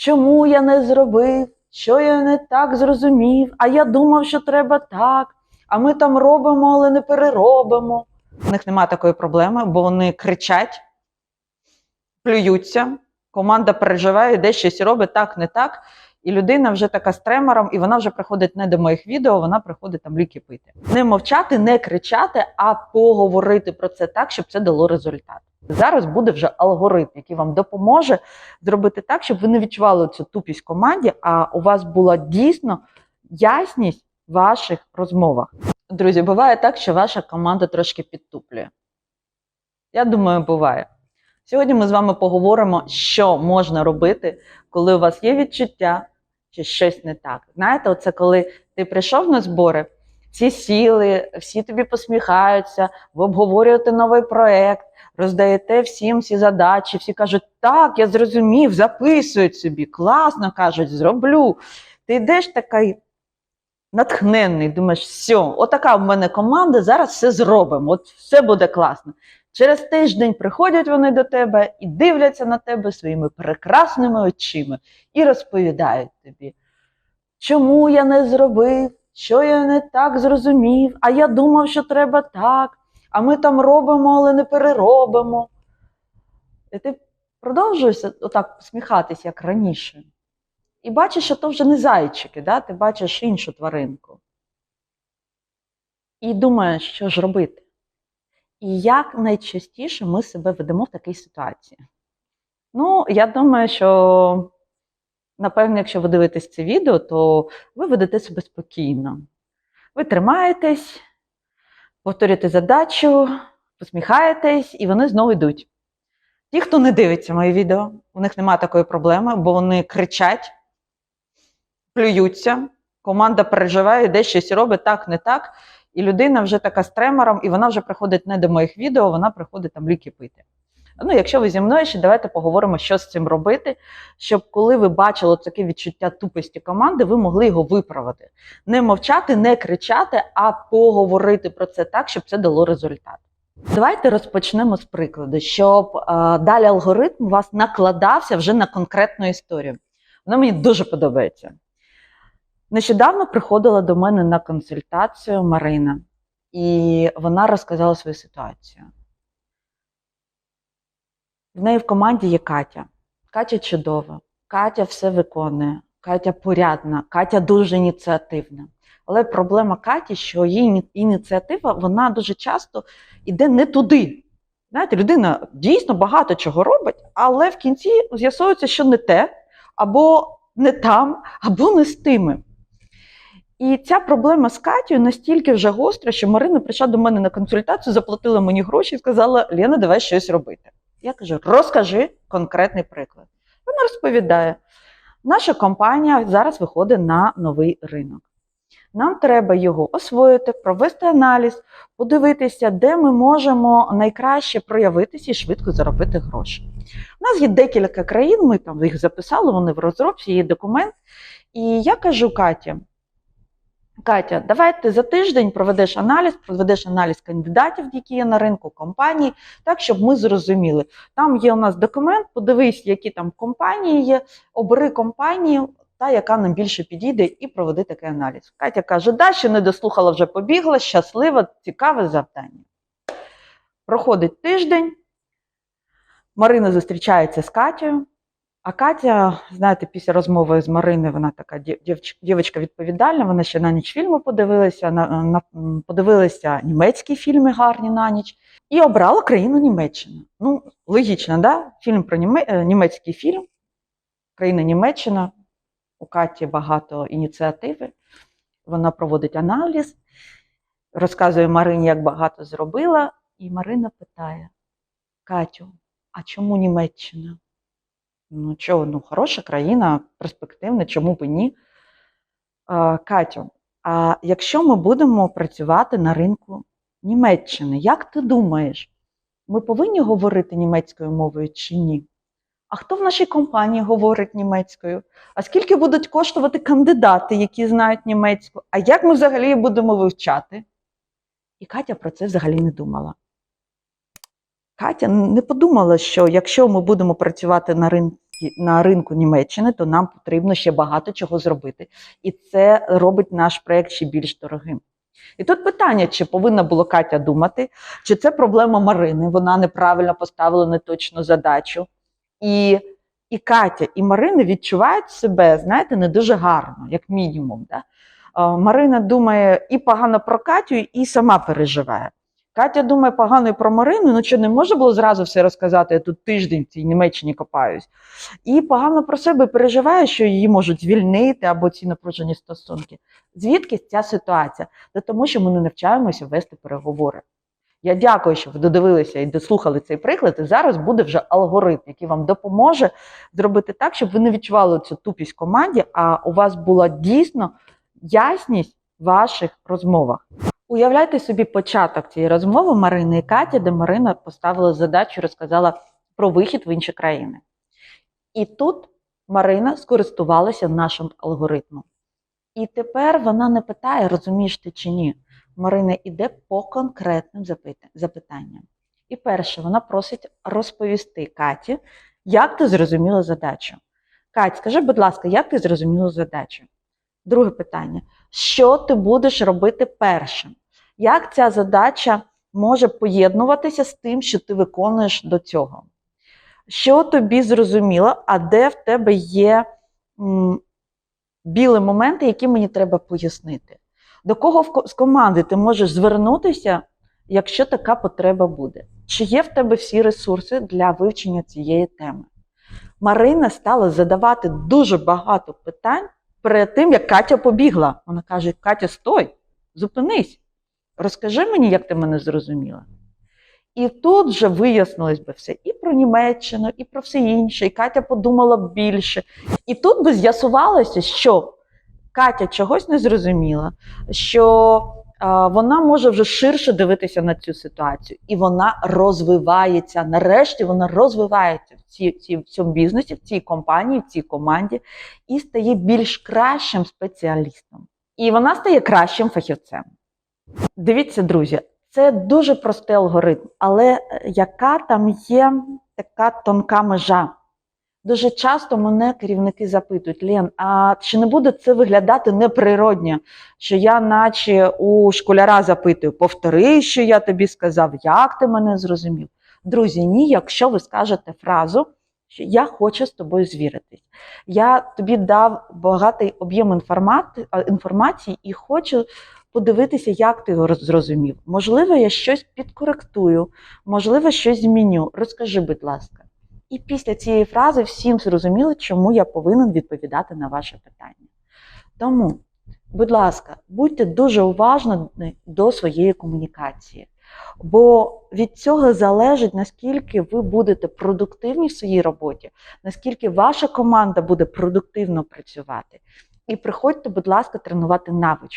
Чому я не зробив? Що я не так зрозумів? А я думав, що треба так. А ми там робимо, але не переробимо. У них немає такої проблеми, бо вони кричать, плюються. Команда переживає, де щось робить так, не так. І людина вже така з тремором, і вона вже приходить не до моїх відео, вона приходить там ліки пити. Не мовчати, не кричати, а поговорити про це так, щоб це дало результат. Зараз буде вже алгоритм, який вам допоможе зробити так, щоб ви не відчували цю тупість команді, а у вас була дійсно ясність в ваших розмовах. Друзі, буває так, що ваша команда трошки підтуплює. Я думаю, буває. Сьогодні ми з вами поговоримо, що можна робити, коли у вас є відчуття, що щось не так. Знаєте, оце коли ти прийшов на збори, всі сіли, всі тобі посміхаються, ви обговорюєте новий проект, роздаєте всім всі задачі, всі кажуть, так, я зрозумів, записують собі, класно кажуть, зроблю. Ти йдеш такий натхненний, думаєш, все, отака в мене команда, зараз все зробимо, от все буде класно. Через тиждень приходять вони до тебе і дивляться на тебе своїми прекрасними очима і розповідають тобі, чому я не зробив, що я не так зрозумів, а я думав, що треба так, а ми там робимо, але не переробимо. І ти продовжуєш отак посміхатись, як раніше. І бачиш, що то вже не зайчики, да? ти бачиш іншу тваринку. І думаєш, що ж робити. І як найчастіше ми себе ведемо в такій ситуації? Ну, я думаю, що, напевно, якщо ви дивитесь це відео, то ви ведете себе спокійно. Ви тримаєтесь, повторюєте задачу, посміхаєтесь, і вони знову йдуть. Ті, хто не дивиться мої відео, у них немає такої проблеми, бо вони кричать, плюються, команда переживає, де щось робить так, не так. І людина вже така з тремором, і вона вже приходить не до моїх відео, вона приходить там ліки пити. Ну, якщо ви зі мною ще давайте поговоримо, що з цим робити, щоб коли ви бачили таке відчуття тупості команди, ви могли його виправити. Не мовчати, не кричати, а поговорити про це так, щоб це дало результат. Давайте розпочнемо з прикладу, щоб е, далі алгоритм у вас накладався вже на конкретну історію. Воно мені дуже подобається. Нещодавно приходила до мене на консультацію Марина, і вона розказала свою ситуацію. В неї в команді є Катя. Катя чудова, Катя все виконує, Катя порядна, Катя дуже ініціативна. Але проблема Каті, що її ініціатива вона дуже часто йде не туди. Знаєте, людина дійсно багато чого робить, але в кінці з'ясовується, що не те, або не там, або не з тими. І ця проблема з Катєю настільки вже гостра, що Марина прийшла до мене на консультацію, заплатила мені гроші і сказала: Лена, давай щось робити. Я кажу: розкажи конкретний приклад. Вона розповідає: наша компанія зараз виходить на новий ринок. Нам треба його освоїти, провести аналіз, подивитися, де ми можемо найкраще проявитися і швидко заробити гроші. У нас є декілька країн, ми там їх записали, вони в розробці, є документ. І я кажу Каті, Катя, давай ти за тиждень проведеш аналіз, проведеш аналіз кандидатів, які є на ринку компаній, так, щоб ми зрозуміли. Там є у нас документ, подивись, які там компанії є, обери компанію, та, яка нам більше підійде, і проведи такий аналіз. Катя каже, да, ще не дослухала, вже побігла, щаслива, цікаве завдання. Проходить тиждень, Марина зустрічається з Катєю, а Катя, знаєте, після розмови з Мариною, вона така дівчинка відповідальна, вона ще на ніч фільми подивилася, на, на, м, подивилася німецькі фільми гарні на ніч, і обрала країну Німеччина. Ну, логічно, да? Фільм про німе, е, німецький фільм, країна Німеччина, у Каті багато ініціативи, вона проводить аналіз, розказує Марині, як багато зробила, і Марина питає: Катю, а чому Німеччина? Ну, чого, ну, хороша країна, перспективна, чому б і ні? Катю, а якщо ми будемо працювати на ринку Німеччини, як ти думаєш, ми повинні говорити німецькою мовою чи ні? А хто в нашій компанії говорить німецькою? А скільки будуть коштувати кандидати, які знають німецьку? А як ми взагалі будемо вивчати? І Катя про це взагалі не думала. Катя не подумала, що якщо ми будемо працювати на ринку на ринку Німеччини, то нам потрібно ще багато чого зробити. І це робить наш проект ще більш дорогим. І тут питання, чи повинна була Катя думати, чи це проблема Марини, вона неправильно поставила неточну задачу. І, і Катя, і Марина відчувають себе, знаєте, не дуже гарно, як мінімум. Да? Марина думає і погано про Катю, і сама переживає. Катя думає погано і про Марину, ну що не може було зразу все розказати, я тут тиждень в цій Німеччині копаюсь. І погано про себе переживає, що її можуть звільнити або ці напружені стосунки. Звідки ця ситуація? Це тому, що ми не навчаємося вести переговори. Я дякую, що ви додивилися і дослухали цей приклад. І зараз буде вже алгоритм, який вам допоможе зробити так, щоб ви не відчували цю тупість в команді, а у вас була дійсно ясність в ваших розмовах. Уявляйте собі початок цієї розмови Марини і Каті, де Марина поставила задачу, розказала про вихід в інші країни. І тут Марина скористувалася нашим алгоритмом. І тепер вона не питає, розумієш ти чи ні. Марина йде по конкретним запитанням. І перше, вона просить розповісти Каті, як ти зрозуміла задачу. Кать, скажи, будь ласка, як ти зрозуміла задачу? Друге питання: що ти будеш робити першим? Як ця задача може поєднуватися з тим, що ти виконуєш до цього? Що тобі зрозуміло, а де в тебе є м, білі моменти, які мені треба пояснити? До кого з команди ти можеш звернутися, якщо така потреба буде? Чи є в тебе всі ресурси для вивчення цієї теми? Марина стала задавати дуже багато питань перед тим, як Катя побігла. Вона каже: Катя, стой, зупинись, розкажи мені, як ти мене зрозуміла. І тут вже вияснилось би все і про Німеччину, і про все інше. І Катя подумала б більше. І тут би з'ясувалося, що Катя чогось не зрозуміла, що а, вона може вже ширше дивитися на цю ситуацію, і вона розвивається. Нарешті вона розвивається в, цій, цій, в цьому бізнесі, в цій компанії, в цій команді і стає більш кращим спеціалістом. І вона стає кращим фахівцем. Дивіться, друзі, це дуже простий алгоритм, але е, яка там є така тонка межа? Дуже часто мене керівники запитують: Лен, а чи не буде це виглядати неприродньо? Що я, наче у школяра запитую, повтори, що я тобі сказав, як ти мене зрозумів? Друзі, ні, якщо ви скажете фразу, що я хочу з тобою звіритись. Я тобі дав багатий об'єм інформації і хочу подивитися, як ти його зрозумів. Можливо, я щось підкоректую, можливо, щось зміню. Розкажи, будь ласка. І після цієї фрази всім зрозуміло, чому я повинен відповідати на ваше питання. Тому, будь ласка, будьте дуже уважні до своєї комунікації, бо від цього залежить, наскільки ви будете продуктивні в своїй роботі, наскільки ваша команда буде продуктивно працювати. І приходьте, будь ласка, тренувати навички.